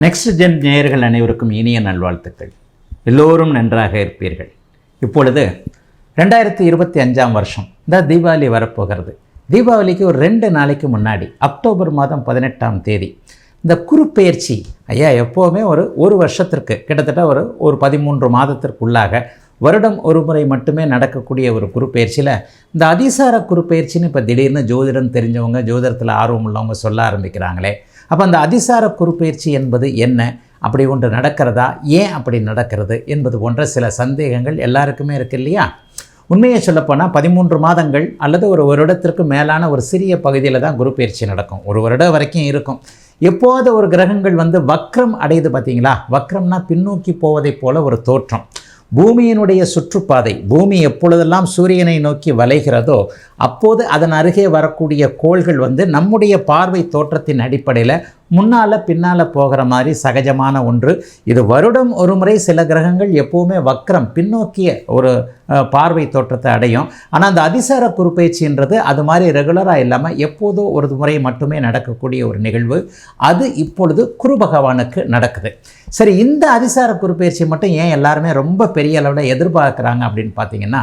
Next gen நேயர்கள் அனைவருக்கும் இனிய நல்வாழ்த்துக்கள். எல்லோரும் நன்றாக இருப்பீர்கள். இப்பொழுது ரெண்டாயிரத்தி இருபத்தி அஞ்சாம் வருஷம். இந்த தீபாவளி வரப்போகிறது. தீபாவளிக்கு ஒரு ரெண்டு நாளைக்கு முன்னாடி அக்டோபர் மாதம் பதினெட்டாம் தேதி இந்த குறுப்பெயர்ச்சி ஐயா எப்போவுமே ஒரு ஒரு வருஷத்திற்கு கிட்டத்தட்ட ஒரு ஒரு பதிமூன்று மாதத்திற்குள்ளாக வருடம் ஒரு முறை மட்டுமே நடக்கக்கூடிய ஒரு குறுப்பெயர்ச்சியில் இந்த அதிசார குறுப்பெயர்ச்சின்னு இப்போ திடீர்னு ஜோதிடம் தெரிஞ்சவங்க ஜோதிடத்தில் ஆர்வம் உள்ளவங்க சொல்ல ஆரம்பிக்கிறாங்களே அப்போ அந்த அதிசார குறுப்பெயர்ச்சி என்பது என்ன? அப்படி ஒன்று நடக்கிறதா? ஏன் அப்படி நடக்கிறது? என்பது போன்ற சில சந்தேகங்கள் எல்லாருக்குமே இருக்கு இல்லையா? உண்மையை சொல்லப்போனால் பதிமூன்று மாதங்கள் அல்லது ஒரு வருடத்திற்கு மேலான ஒரு சிறிய பகுதியில் தான் குரு பயிற்சி நடக்கும். ஒரு வருடம் வரைக்கும் இருக்கும். எப்போது ஒரு கிரகங்கள் வந்து வக்ரம் அடையுது பார்த்தீங்களா வக்ரம்னா பின்னோக்கி போவதைப் போல ஒரு தோற்றம். பூமியினுடைய சுற்றுப்பாதை பூமி எப்பொழுதெல்லாம் சூரியனை நோக்கி வளைகிறதோ அப்போது அதன் அருகே வரக்கூடிய கோள்கள் வந்து நம்முடைய பார்வை தோற்றத்தின் அடிப்படையில் முன்னால் பின்னால் போகிற மாதிரி சகஜமான ஒன்று. இது வருடம் ஒரு முறை சில கிரகங்கள் எப்போவுமே வக்ரம் பின்னோக்கிய ஒரு பார்வை தோற்றத்தை அடையும். ஆனால் அந்த அதிசார குறுப்பயிற்சின்றது அது மாதிரி ரெகுலராக இல்லாமல் எப்போதோ ஒரு முறை மட்டுமே நடக்கக்கூடிய ஒரு நிகழ்வு. அது இப்பொழுது குரு பகவானுக்கு நடக்குது. சரி இந்த அதிசார குறுப்பயிற்சி மட்டும் ஏன் எல்லாருமே ரொம்ப பெரிய அளவில் எதிர்பார்க்குறாங்க அப்படின்னு பார்த்தீங்கன்னா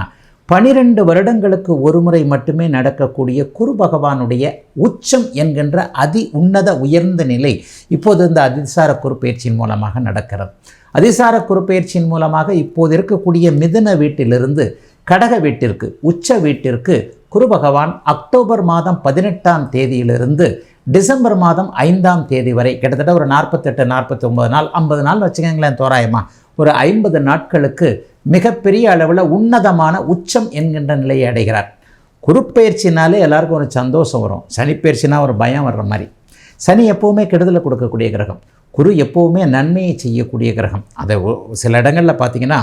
பனிரெண்டு வருடங்களுக்கு ஒரு முறை மட்டுமே நடக்கக்கூடிய குரு பகவானுடைய உச்சம் என்கின்ற அதி உன்னத உயர்ந்த நிலை இப்போது இந்த அதிசார குறுப்பெயர்ச்சியின் மூலமாக நடக்கிறது. அதிசார குறுப்பெயர்ச்சியின் மூலமாக இப்போது இருக்கக்கூடிய மிதுன வீட்டிலிருந்து கடக வீட்டிற்கு உச்ச வீட்டிற்கு குரு பகவான் அக்டோபர் மாதம் பதினெட்டாம் தேதியிலிருந்து டிசம்பர் மாதம் ஐந்தாம் தேதி வரை கிட்டத்தட்ட ஒரு நாற்பத்தெட்டு நாற்பத்தி ஒம்பது நாள் ஐம்பது நாள் வச்சுக்கோங்களேன் தோராயமா ஒரு ஐம்பது நாட்களுக்கு மிகப்பெரிய அளவில் உன்னதமான உச்சம் என்கின்ற நிலையை அடைகிறார். குருப்பெயர்ச்சினாலே எல்லாருக்கும் ஒரு சந்தோஷம் வரும். சனிப்பெயர்ச்சினா ஒரு பயம் வர்ற மாதிரி. சனி எப்போவுமே கெடுதலை கொடுக்கக்கூடிய கிரகம். குரு எப்போவுமே நன்மையை செய்யக்கூடிய கிரகம். அதை சில இடங்களில் பார்த்தீங்கன்னா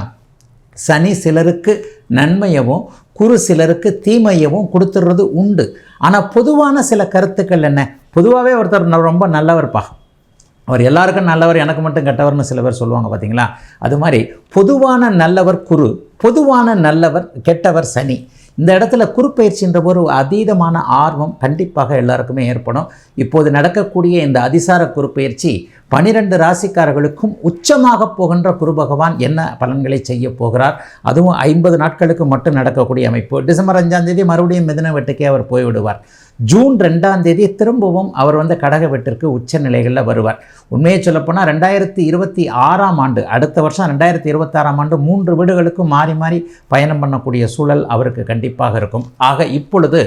சனி சிலருக்கு நன்மையவும் குரு சிலருக்கு தீமையவும் கொடுத்துடுறது உண்டு. ஆனால் பொதுவான சில கருத்துக்கள் என்ன? பொதுவாகவே ஒருத்தர் ந- ரொம்ப நல்லவர்ப்பா அவர் எல்லாருக்கும் நல்லவர் எனக்கு மட்டும் கெட்டவர்னு சில பேர் சொல்லுவாங்க பார்த்தீங்களா அது மாதிரி பொதுவான நல்லவர் குரு பொதுவான நல்லவர் கெட்டவர் சனி. இந்த இடத்துல குறுப்பயிற்சின்ற ஒரு அதீதமான ஆர்வம் கண்டிப்பாக எல்லாருக்குமே ஏற்படும். இப்போது நடக்கக்கூடிய இந்த அதிசார குறுப்பயிற்சி பனிரெண்டு ராசிக்காரர்களுக்கும் உச்சமாக போகின்ற குரு பகவான் என்ன பலன்களை செய்ய போகிறார்? அதுவும் ஐம்பது நாட்களுக்கு மட்டும் நடக்கக்கூடிய அமைப்பு. டிசம்பர் அஞ்சாம் தேதி மறுபடியும் மிதன வெட்டுக்கே அவர் போய்விடுவார். ஜூன் ரெண்டாம் தேதி திரும்பவும் அவர் வந்து கடகவெட்டிற்கு உச்ச நிலைகளில் வருவார். உண்மையை சொல்லப்போனால் ரெண்டாயிரத்தி இருபத்தி ஆறாம் ஆண்டு அடுத்த வருஷம் ரெண்டாயிரத்தி இருபத்தாறாம் ஆண்டு மூன்று வீடுகளுக்கும் மாறி மாறி பயணம் பண்ணக்கூடிய சூழல் அவருக்கு கண்டிப்பாக இருக்கும். ஆக இப்பொழுது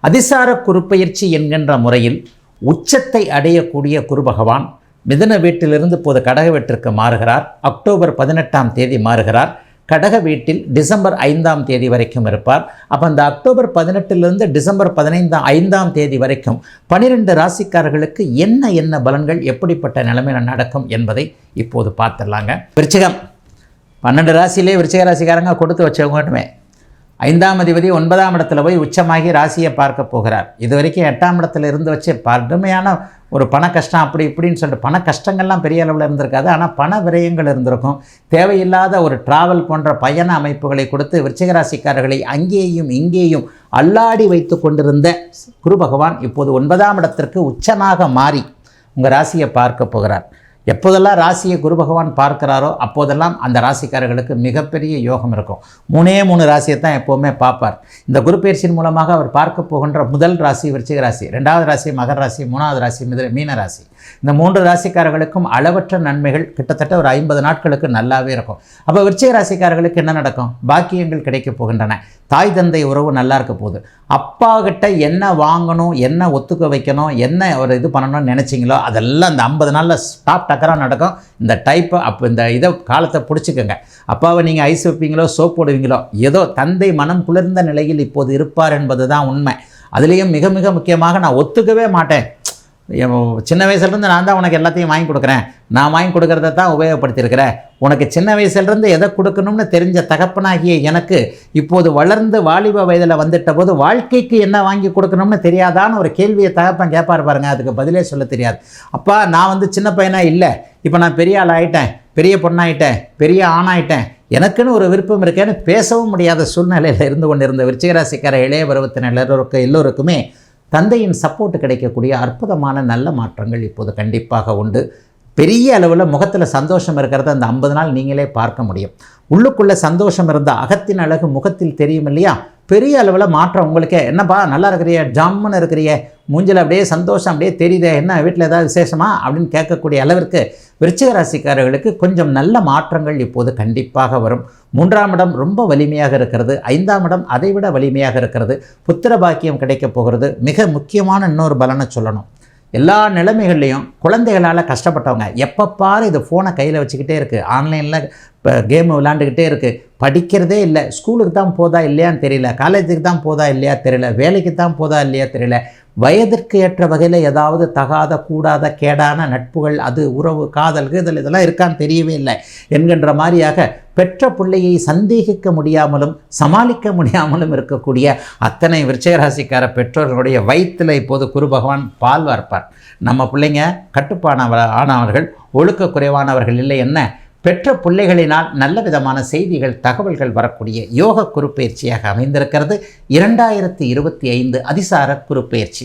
அதிசார குறுப்பெயர்ச்சி என்கின்ற முறையில் உச்சத்தை அடையக்கூடிய குரு பகவான் மிதன வீட்டிலிருந்து இப்போது கடக வீட்டிற்கு மாறுகிறார். அக்டோபர் பதினெட்டாம் தேதி மாறுகிறார். கடக வீட்டில் டிசம்பர் ஐந்தாம் தேதி வரைக்கும் இருப்பார். அப்போ அந்த அக்டோபர் பதினெட்டிலிருந்து டிசம்பர் பதினைந்தாம் ஐந்தாம் தேதி வரைக்கும் பனிரெண்டு ராசிக்காரர்களுக்கு என்ன என்ன பலன்கள் எப்படிப்பட்ட நிலைமையில் நடக்கும் என்பதை இப்போது பார்த்துடலாங்க. விருச்சிகம். பன்னெண்டு ராசியிலே விருச்சிக ராசிக்காரங்க கொடுத்து வச்சவங்கட்டுமே ஐந்தாம் அதிபதி ஒன்பதாம் இடத்துல போய் உச்சமாகி ராசியை பார்க்க போகிறார். இது வரைக்கும் எட்டாம் இடத்துல இருந்து வச்சு கடுமையான ஒரு பண கஷ்டம் அப்படி இப்படின்னு சொல்லிட்டு பண கஷ்டங்கள்லாம் பெரிய அளவில் இருந்திருக்காது. ஆனால் பண விரயங்கள் இருந்திருக்கும். தேவையில்லாத ஒரு டிராவல் போன்ற பயண அமைப்புகளை கொடுத்து விருச்சிகராசிக்காரர்களை அங்கேயும் இங்கேயும் அல்லாடி வைத்து கொண்டிருந்த குரு பகவான் இப்போது ஒன்பதாம் இடத்திற்கு உச்சமாக மாறி உங்கள் ராசியை பார்க்க போகிறார். எப்போதெல்லாம் ராசியை குரு பகவான் பார்க்கிறாரோ அப்போதெல்லாம் அந்த ராசிக்காரர்களுக்கு மிகப்பெரிய யோகம் இருக்கும். மூணே மூணு ராசியை தான் எப்போவுமே பார்ப்பார். இந்த குரு பயிற்சியின் மூலமாக அவர் பார்க்க போகின்ற முதல் ராசி விருச்சிக ராசி ரெண்டாவது ராசி மகர ராசி மூணாவது ராசி மித மீன ராசி. இந்த மூன்று ராசிக்காரர்களுக்கும் அளவற்ற நன்மைகள் கிட்டத்தட்ட ஒரு ஐம்பது நாட்களுக்கு நல்லாவே இருக்கும். அப்போ விருச்சிக ராசிக்காரர்களுக்கு என்ன நடக்கும்? பாக்கியங்கள் கிடைக்கப் போகின்றன. தாய் தந்தை உறவு நல்லா இருக்க போகுது. அப்பா கிட்ட என்ன வாங்கணும் என்ன ஒத்துக்க வைக்கணும் என்ன ஒரு இது பண்ணணும்னு நினச்சிங்களோ அதெல்லாம் இந்த ஐம்பது நாளில் ஸ்டாப் டக்கராக நடக்கும். இந்த டைப்பை அப்போ இந்த இதை காலத்தை பிடிச்சிக்கோங்க. அப்பாவை நீங்கள் ஐஸ் வைப்பீங்களோ சோப் போடுவீங்களோ ஏதோ தந்தை மனம் குளிர்ந்த நிலையில் இப்போது இருப்பார் என்பது தான் உண்மை. அதுலேயும் மிக மிக முக்கியமாக நான் ஒத்துக்கவே மாட்டேன். சின்ன வயசுலேருந்து நான் தான் உனக்கு எல்லாத்தையும் வாங்கி கொடுக்குறேன். நான் வாங்கி கொடுக்குறத தான் உபயோகப்படுத்தியிருக்கிறேன் உனக்கு சின்ன வயசுலேருந்து எதை கொடுக்கணும்னு தெரிஞ்ச தகப்பனாகிய எனக்கு இப்போது வளர்ந்து வாலிப வயதில் வந்துட்ட போது வாழ்க்கைக்கு என்ன வாங்கி கொடுக்கணும்னு தெரியாதான்னு ஒரு கேள்வியை தகப்பன் கேட்பார் பாருங்க. அதுக்கு பதிலே சொல்ல தெரியாது. அப்பா நான் வந்து சின்ன பையனாக இல்லை. இப்போ நான் பெரிய ஆள் ஆகிட்டேன் பெரிய பொண்ணாயிட்டேன். பெரிய ஆணாயிட்டேன். எனக்குன்னு ஒரு விருப்பம் இருக்கேன்னு பேசவும் முடியாத சூழ்நிலையில் இருந்து கொண்டிருந்த விருச்சிகராசிக்கார இளைய பருவத்தினர் எல்லோருக்கு எல்லோருக்குமே தந்தையின் சப்போர்ட் கிடைக்கக்கூடிய அற்புதமான நல்ல மாற்றங்கள் இப்போது கண்டிப்பாக உண்டு. பெரிய அளவில் முகத்தில் சந்தோஷம் இருக்கிறத அந்த ஐம்பது நாள் நீங்களே பார்க்க முடியும். உள்ளுக்குள்ளே சந்தோஷம் இருந்தால் அகத்தின் அழகு முகத்தில் தெரியும் இல்லையா? பெரிய அளவில் மாற்றம் உங்களுக்கே. என்னப்பா நல்லா இருக்கிறிய ஜம்முன்னு இருக்கிறிய மூஞ்சில் அப்படியே சந்தோஷம் அப்படியே தெரியுதே என்ன வீட்டில் ஏதாவது விசேஷமா? அப்படின்னு கேட்கக்கூடிய அளவிற்கு விருச்சிக ராசிக்காரர்களுக்கு கொஞ்சம் நல்ல மாற்றங்கள் இப்போது கண்டிப்பாக வரும். மூன்றாம் இடம் ரொம்ப வலிமையாக இருக்கிறது. ஐந்தாம் இடம் அதைவிட வலிமையாக இருக்கிறது. புத்திர பாக்கியம் கிடைக்கப் போகிறது. மிக முக்கியமான இன்னொரு பலனை சொல்லணும். எல்லா நிலைமைகள்லையும் குழந்தைகளால் கஷ்டப்பட்டவங்க. எப்போ பாரு இது ஃபோனை கையில் வச்சுக்கிட்டே இருக்குது ஆன்லைனில் இப்போ கேம் விளாண்டுக்கிட்டே இருக்குது படிக்கிறதே இல்லை. ஸ்கூலுக்கு தான் போதா இல்லையான்னு தெரியல. காலேஜுக்கு தான் போதா இல்லையா தெரியல. வேலைக்கு தான் போதா இல்லையா தெரியல. வயதிற்கு ஏற்ற வகையில் ஏதாவது தகாத கூடாத கேடான நட்புகள் அது உறவு காதல் இதில் இதெல்லாம் இருக்கான்னு தெரியவே இல்லை. என்கின்ற மாதிரியாக பெற்ற பிள்ளையை சந்தேகிக்க முடியாமலும் சமாளிக்க முடியாமலும் இருக்கக்கூடிய அத்தனை விருச்சிகராசிக்கார பெற்றோர்களுடைய வயிற்றில் இப்போது குரு பகவான் பால் வார்ப்பார். நம்ம பிள்ளைங்க கட்டுப்பான ஆனவர்கள் ஒழுக்க குறைவானவர்கள் இல்லை என்ன? பெற்ற பிள்ளைகளினால் நல்ல விதமான செய்திகள் தகவல்கள் வரக்கூடிய யோக குறுப்பெயர்ச்சியாக அமைந்திருக்கிறது. இரண்டாயிரத்தி இருபத்தி ஐந்து அதிசார குறுப்பெயர்ச்சி